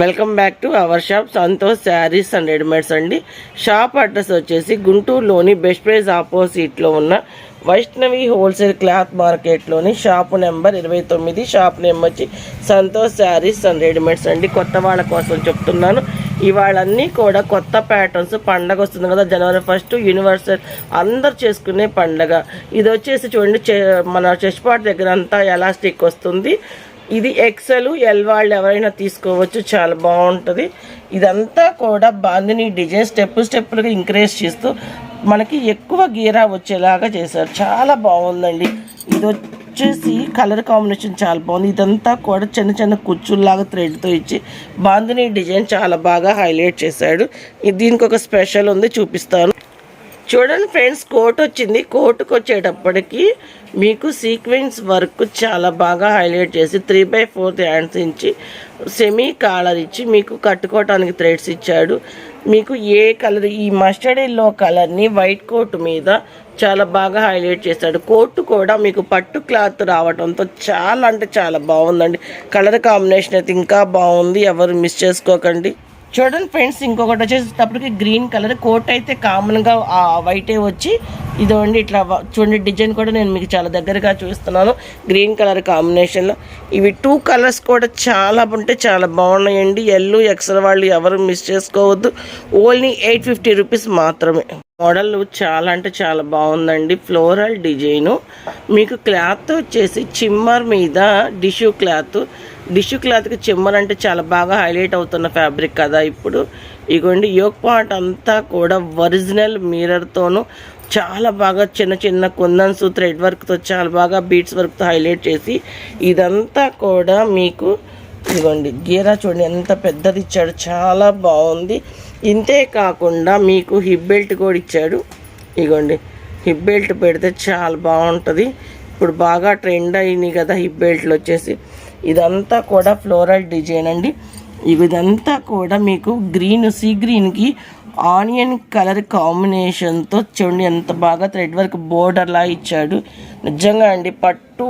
Welcome back to our shop. Santosh sarees and readymades అండి. Shop address వచ్చేసి గుంటూరులోని best price ఆపోజిట్లో ఉన్న వైష్ణవి హోల్సేల్ క్లాత్ మార్కెట్లోని షాప్ నెంబర్ ఇరవై తొమ్మిది. షాప్ నెంబర్ వచ్చి సంతోష్ శారీస్ అండ్ రెడీమేడ్స్ అండి. కొత్త వాళ్ళ కోసం చెప్తున్నాను. ఇవాళన్నీ కూడా కొత్త ప్యాటర్న్స్ పండగ వస్తుంది కదా జనవరి ఫస్ట్ యూనివర్సల్ అందరు చేసుకునే పండగ. ఇది వచ్చేసి చూడండి మన చెస్పాట్ దగ్గర అంతా ఎలాస్టిక్ వస్తుంది. ఇది ఎక్సెల్ ఎల్ వాళ్ళు ఎవరైనా తీసుకోవచ్చు చాలా బాగుంటుంది. ఇదంతా కూడా బాందిని డిజైన్ స్టెప్ స్టెప్లుగా ఇంక్రీజ్ చేస్తూ మనకి ఎక్కువ గీరా వచ్చేలాగా చేశారు. చాలా బాగుందండి. ఇది వచ్చేసి కలర్ కాంబినేషన్ చాలా బాగుంది. ఇదంతా కూడా చిన్న చిన్న కుచ్చుల్లాగా థ్రెడ్తో ఇచ్చి బాందిని డిజైన్ చాలా బాగా హైలైట్ చేశాడు. దీనికి ఒక స్పెషల్ ఉంది చూపిస్తాను. చూడండి ఫ్రెండ్స్ కోట్ వచ్చింది. కోటుకు వచ్చేటప్పటికి మీకు సీక్వెన్స్ వర్క్ చాలా బాగా హైలైట్ చేసి త్రీ బై ఫోర్త్ హ్యాండ్స్ ఇచ్చి సెమీ కాలర్ ఇచ్చి మీకు కట్టుకోవటానికి థ్రెడ్స్ ఇచ్చాడు. మీకు ఏ కలర్ ఈ మస్టర్డ్ ఎల్లో కలర్ని వైట్ కోట్ మీద చాలా బాగా హైలైట్ చేశాడు. కోట్ కూడా మీకు పట్టు క్లాత్ రావడంతో చాలా అంటే చాలా బాగుందండి. కలర్ కాంబినేషన్ అయితే ఇంకా బాగుంది. ఎవరు మిస్ చేసుకోకండి. చూడండి ఫ్రెండ్స్ ఇంకొకటి వచ్చేటప్పటికి గ్రీన్ కలర్. కోట్ అయితే కామన్గా వైటే వచ్చి ఇదిగోండి ఇట్లా చూడండి డిజైన్ కూడా నేను మీకు చాలా దగ్గరగా చూస్తున్నాను. గ్రీన్ కలర్ కాంబినేషన్లో ఇవి టూ కలర్స్ కూడా చాలా ఉంటే చాలా బాగున్నాయండి. ఎల్లు ఎక్సల్ వాళ్ళు ఎవరు మిస్ చేసుకోవద్దు. ఓన్లీ ఎయిట్ ఫిఫ్టీ రూపీస్ మాత్రమే. మోడల్ చాలా అంటే చాలా బాగుందండి. Floral design. మీకు క్లాత్ వచ్చేసి చిమ్మర్ మీద డిష్యూ క్లాత్. టిష్యూ క్లాత్కి చిమ్మర్ అంటే చాలా బాగా హైలైట్ అవుతున్న ఫ్యాబ్రిక్ కదా ఇప్పుడు. ఇగోండి యోక్ పార్ట్ అంతా కూడా ఒరిజినల్ మిర్రర్తోనూ చాలా బాగా చిన్న చిన్న కుందన్స్ థ్రెడ్ వర్క్తో చాలా బాగా బీట్స్ వర్క్తో హైలైట్ చేసి ఇదంతా కూడా మీకు ఇదిగోండి గీరా చూడండి ఎంత పెద్దది ఇచ్చాడు చాలా బాగుంది. ఇంతే కాకుండా మీకు హిప్ బెల్ట్ కూడా ఇచ్చాడు. ఇగోండి హిప్ బెల్ట్ పెడితే చాలా బాగుంటుంది. ఇప్పుడు బాగా ట్రెండ్ అయినాయి కదా హిప్ బెల్ట్లు వచ్చేసి. ఇదంతా కూడా ఫ్లోరల్ డిజైన్ అండి. ఇదంతా కూడా మీకు గ్రీన్ సీ గ్రీన్కి ఆనియన్ కలర్ కాంబినేషన్తో చూడండి ఎంత బాగా థ్రెడ్ వర్క్ బోర్డర్లా ఇచ్చాడు. నిజంగా అండి పట్టు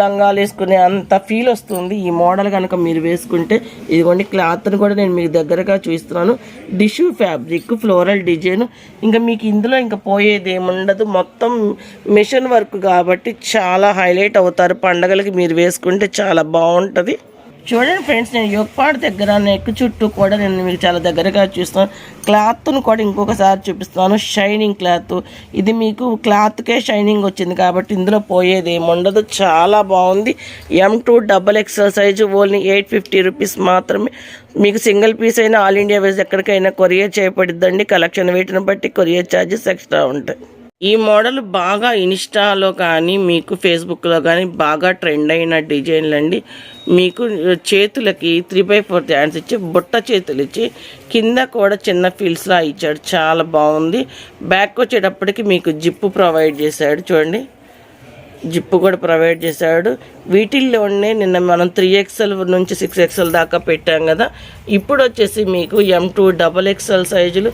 లంగాలు వేసుకునే అంత ఫీల్ వస్తుంది. ఈ మోడల్ కనుక మీరు వేసుకుంటే ఇదిగోండి క్లాత్ని కూడా నేను మీకు దగ్గరగా చూస్తున్నాను డిష్యూ ఫ్యాబ్రిక్ ఫ్లోరల్ డిజైన్ ఇంకా మీకు ఇందులో ఇంకా పోయేది ఏముండదు. మొత్తం మిషన్ వర్క్ కాబట్టి చాలా హైలైట్ అవుతారు. పండగలకి మీరు వేసుకుంటే చాలా బాగుంటుంది. చూడండి ఫ్రెండ్స్ నేను యోగపాడు దగ్గర నెక్ చుట్టూ కూడా నేను మీకు చాలా దగ్గరగా చూస్తాను క్లాత్ను కూడా ఇంకొకసారి చూపిస్తాను. Shining cloth. ఇది మీకు క్లాత్కే షైనింగ్ వచ్చింది కాబట్టి ఇందులో పోయేది ఏముండదు చాలా బాగుంది. M to double XL size only eight fifty rupees మాత్రమే. మీకు సింగిల్ పీస్ అయినా ఆల్ ఇండియా వేస్ ఎక్కడికైనా కొరియర్ చేయబడిద్దండి. కలెక్షన్ వీటిని బట్టి కొరియర్ ఛార్జెస్ ఎక్స్ట్రా ఉంటాయి. ఈ మోడల్ బాగా ఇన్స్టాలో కానీ మీకు ఫేస్బుక్లో కానీ బాగా ట్రెండ్ అయిన డిజైన్లు అండి. మీకు చేతులకి త్రీ బై ఫోర్ హ్యాండ్స్ ఇచ్చి బుట్ట చేతులు ఇచ్చి కింద కూడా చిన్న ఫీల్స్లా ఇచ్చాడు. చాలా బాగుంది. బ్యాక్ వచ్చేటప్పటికి మీకు జిప్పు ప్రొవైడ్ చేశాడు. చూడండి. జిప్పు కూడా ప్రొవైడ్ చేశాడు. వీటిల్లోనే నిన్న మనం త్రీ ఎక్స్ఎల్ నుంచి సిక్స్ ఎక్స్ఎల్ దాకా పెట్టాం కదా. ఇప్పుడు వచ్చేసి మీకు ఎం టూ డబల్ ఎక్స్ఎల్ సైజులు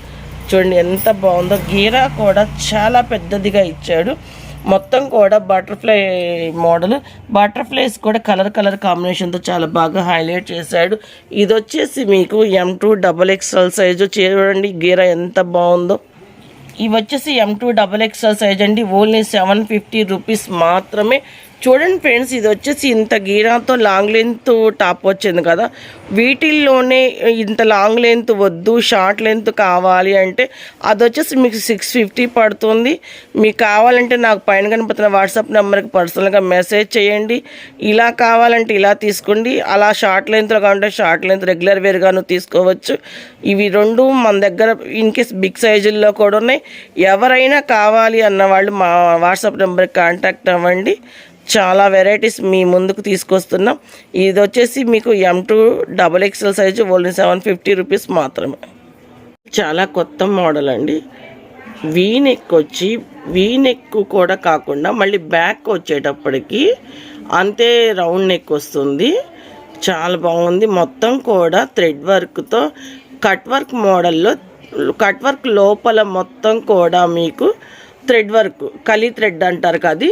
చూడండి ఎంత బాగుందో. గీరా కూడా చాలా పెద్దదిగా ఇచ్చాడు. మొత్తం కూడా బటర్ఫ్లై మోడల్. బటర్ఫ్లైస్ కూడా కలర్ కలర్ కాంబినేషన్తో చాలా బాగా హైలైట్ చేశాడు. ఇది వచ్చేసి మీకు M to double XL size చూడండి గీరా ఎంత బాగుందో. ఇవి వచ్చేసి M to double XL size అండి. ఓన్లీ సెవెన్ ఫిఫ్టీ రూపీస్ మాత్రమే. చూడండి ఫ్రెండ్స్ ఇది వచ్చేసి ఇంత గీరాతో లాంగ్ లెంత్ టాప్ వచ్చింది కదా. వీటిల్లోనే ఇంత లాంగ్ లెంత్ వద్దు షార్ట్ లెంత్ కావాలి అంటే అది వచ్చేసి మీకు సిక్స్ ఫిఫ్టీ పడుతుంది. మీకు కావాలంటే నాకు పైన కనిపిస్తున్న వాట్సాప్ నెంబర్కి పర్సనల్గా మెసేజ్ చేయండి. ఇలా కావాలంటే ఇలా తీసుకోండి. అలా షార్ట్ లెంత్లో కావాలంటే షార్ట్ లెంత్ రెగ్యులర్ వేర్గాను తీసుకోవచ్చు. ఇవి రెండు మన దగ్గర ఇన్ కేస్ బిగ్ సైజుల్లో కూడా ఉన్నాయి. ఎవరైనా కావాలి అన్న వాళ్ళు మా వాట్సాప్ నెంబర్కి కాంటాక్ట్ అవ్వండి. చాలా వెరైటీస్ మీ ముందుకు తీసుకొస్తున్నాం. ఇది వచ్చేసి మీకు M to double XL size only seven fifty rupees మాత్రమే. చాలా కొత్త మోడల్ అండి. వీ నెక్ వచ్చి వీ నెక్ కూడా కాకుండా మళ్ళీ బ్యాక్ వచ్చేటప్పటికి అంతే రౌండ్ నెక్ వస్తుంది. చాలా బాగుంది. మొత్తం కూడా థ్రెడ్ వర్క్తో కట్ వర్క్ మోడల్లో కట్ వర్క్ లోపల మొత్తం కూడా మీకు థ్రెడ్ వర్క్ కలీ థ్రెడ్ అంటారు కదా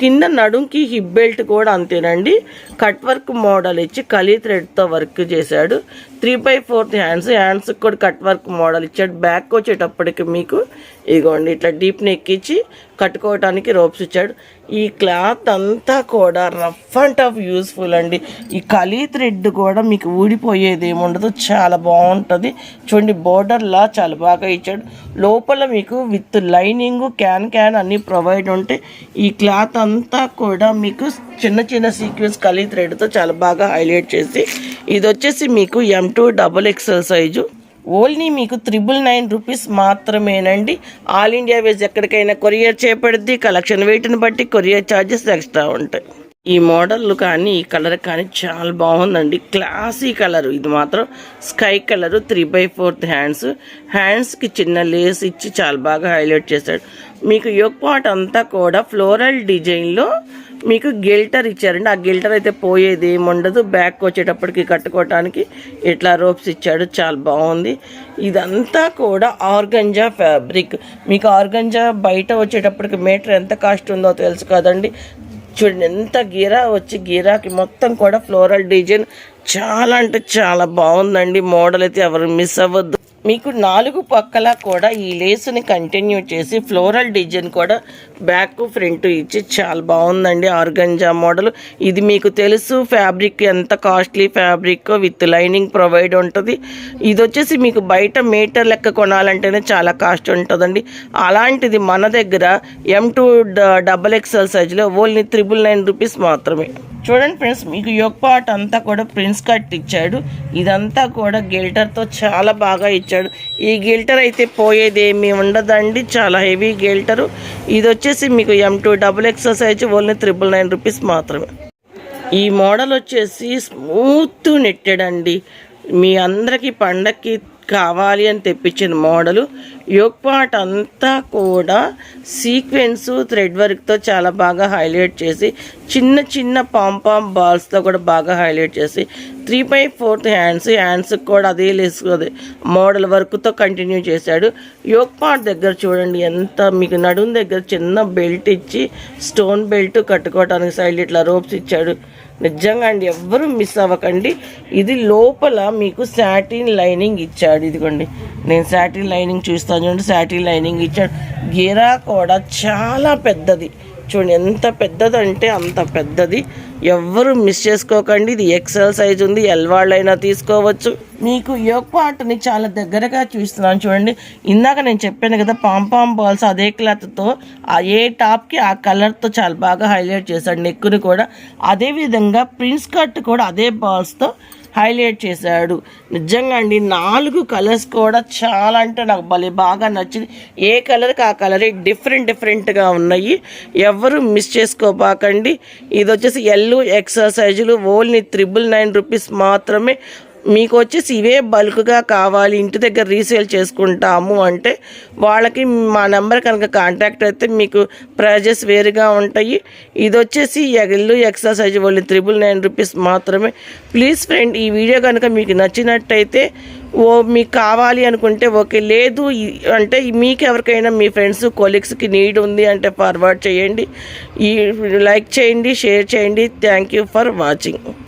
కింద నడుంకి హిప్ బెల్ట్ కూడా అంతేనండి. కట్ వర్క్ మోడల్ ఇచ్చి కలీ థ్రెడ్తో వర్క్ చేశాడు. Three by fourth hands hands కూడా కట్ వర్క్ మోడల్ ఇచ్చాడు. బ్యాక్ వచ్చేటప్పటికి మీకు ఇగోండి ఇట్లా డీప్ నెక్ ఇచ్చి కట్టుకోవడానికి రోప్స్ ఇచ్చాడు. ఈ క్లాత్ అంతా కూడా రఫ్ అండ్ టఫ్ యూస్ఫుల్ అండి. ఈ కలీ థ్రెడ్ కూడా మీకు ఊడిపోయేది ఏముండదు చాలా బాగుంటుంది. చూడండి బోర్డర్లా చాలా బాగా ఇచ్చాడు. లోపల మీకు విత్ లైనింగ్ క్యాన్ క్యాన్ అన్నీ ప్రొవైడ్ ఉంటే ఈ క్లాత్ అంతా కూడా మీకు చిన్న చిన్న సీక్వెన్స్ కలీ థ్రెడ్తో చాలా బాగా హైలైట్ చేసి ఇది వచ్చేసి మీకు M to double XL size only మీకు త్రిబుల్ నైన్ రూపీస్ మాత్రమేనండి. ఆల్ ఇండియా వేజ్ ఎక్కడికైనా కొరియర్ చేపడుద్ది కలెక్షన్ వెయిట్ని బట్టి కొరియర్ ఛార్జెస్ ఎక్స్ట్రా ఉంటాయి. ఈ మోడల్ కానీ ఈ కలర్ కానీ చాలా బాగుందండి. Classy colour. ఇది మాత్రం sky colour three by fourth hands. హ్యాండ్స్కి చిన్న లేస్ ఇచ్చి చాలా బాగా హైలైట్ చేశాడు. మీకు యోగ్ పాట్ అంతా కూడా ఫ్లోరల్ డిజైన్లో మీకు గిల్టర్ ఇచ్చారండి. ఆ గిల్టర్ అయితే పోయేది ఏముండదు బ్యాక్ వచ్చేటప్పటికి కట్టుకోవటానికి ఇట్లా రోప్స్ ఇచ్చాడు. చాలా బాగుంది. ఇదంతా కూడా ఆర్గంజా ఫ్యాబ్రిక్. మీకు ఆర్గంజా బయట వచ్చేటప్పటికి మీటర్ ఎంత కాస్ట్ ఉందో తెలుసు కదండి. చూడండి ఎంత గీరా వచ్చి గీరాకి మొత్తం కూడా ఫ్లోరల్ డిజైన్. చాలా అంటే చాలా బాగుందండి. మోడల్ అయితే ఎవరు మిస్ అవ్వద్దు. మీకు నాలుగు పక్కల కూడా ఈ లేస్ని కంటిన్యూ చేసి ఫ్లోరల్ డిజైన్ కూడా బ్యాక్ ఫ్రంట్ ఇచ్చి చాలా బాగుందండి ఆర్గంజా మోడల్ ఇది మీకు తెలుసు ఫ్యాబ్రిక్ ఎంత costly fabric with lining provide ఉంటుంది. ఇది వచ్చేసి మీకు బయట మీటర్ లెక్క కొనాలంటేనే చాలా కాస్ట్ ఉంటుందండి. అలాంటిది మన దగ్గర ఎం టూ డబల్ ఎక్స్ఎల్ సైజులో ఓన్లీ త్రిబుల్ నైన్ రూపీస్ మాత్రమే. చూడండి ఫ్రెండ్స్ మీకు యొక్క పార్ట్ అంతా కూడా ప్రిన్స్ కట్ ఇచ్చాడు ఇదంతా కూడా గిల్టర్తో చాలా బాగా ఇచ్చాడు. ఈ గిల్టర్ అయితే పోయేది ఏమీ ఉండదండి. చాలా హెవీ గిల్టరు. ఇది వచ్చేసి మీకు M to double XL size only triple nine rupees మాత్రమే. ఈ మోడల్ వచ్చేసి స్మూత్ నెట్టెడండి మీ అందరికీ పండక్కి కావాలి అని తెప్పించిన మోడలు. యోగ్ పార్ట్ అంతా కూడా సీక్వెన్స్ థ్రెడ్ వర్క్తో చాలా బాగా హైలైట్ చేసి చిన్న చిన్న పాంపామ్ బాల్స్తో కూడా బాగా హైలైట్ చేసి త్రీ బై ఫోర్త్ హ్యాండ్స్ హ్యాండ్స్కి కూడా అదే లెస్ అదే మోడల్ వర్క్తో కంటిన్యూ చేశాడు. యోగ్ పార్ట్ దగ్గర చూడండి ఎంత మీకు నడుము దగ్గర చిన్న బెల్ట్ ఇచ్చి స్టోన్ బెల్ట్ కట్టుకోవడానికి సైడ్ ఇట్లా రోప్స్ ఇచ్చాడు. నిజంగా అండి ఎవ్వరూ మిస్ అవ్వకండి. ఇది లోపల మీకు శాటిన్ లైనింగ్ ఇచ్చాడు ఇదిగోండి. నేను శాటిన్ లైనింగ్ చూస్తాను. చూడండి శాటిల్ లైనింగ్ ఇచ్చాడు. గిరా కూడా చాలా పెద్దది. చూడండి ఎంత పెద్దదంటే అంత పెద్దది. ఎవ్వరు మిస్ చేసుకోకండి. ఇది ఎక్సెల్ సైజ్ ఉంది ఎల్ వాళ్ళైనా తీసుకోవచ్చు. మీకు యోగ్ పార్ట్ని చాలా దగ్గరగా చూస్తున్నాను చూడండి. ఇందాక నేను చెప్పాను కదా పాంపాం బాల్స్ అదే క్లాత్తో ఏ టాప్కి ఆ కలర్తో చాలా బాగా హైలైట్ చేశాడు నెక్కుని కూడా. అదేవిధంగా ప్రిన్స్ కట్ కూడా అదే బాల్స్తో హైలైట్ చేశాడు. నిజంగా అండి నాలుగు కలర్స్ కూడా చాలా అంటే నాకు భలే బాగా నచ్చింది. ఏ కలర్కి ఆ కలరే డిఫరెంట్ డిఫరెంట్గా ఉన్నాయి. ఎవరు మిస్ చేసుకోబాకండి. ఇది వచ్చేసి ఎల్లు ఎక్సర్సైజులు ఓన్లీ త్రిబుల్ నైన్ రూపీస్ మాత్రమే. మీకు వచ్చేసి ఇవే బల్క్గా కావాలి ఇంటి దగ్గర రీసేల్ చేసుకుంటాము అంటే వాళ్ళకి మా నెంబర్ కనుక కాంటాక్ట్ అయితే మీకు ప్రైజెస్ వేరుగా ఉంటాయి. ఇది వచ్చేసి ఎల్లు ఎక్సర్సైజ్ వాళ్ళు త్రిబుల్ నైన్ రూపీస్ మాత్రమే. ప్లీజ్ ఫ్రెండ్ ఈ వీడియో కనుక మీకు నచ్చినట్టయితే ఓ మీకు కావాలి అనుకుంటే ఓకే లేదు అంటే మీకు ఎవరికైనా మీ ఫ్రెండ్స్ కొలీగ్స్కి నీడ్ ఉంది అంటే ఫార్వర్డ్ చేయండి. ఈ లైక్ చేయండి షేర్ చేయండి. Thank you for watching.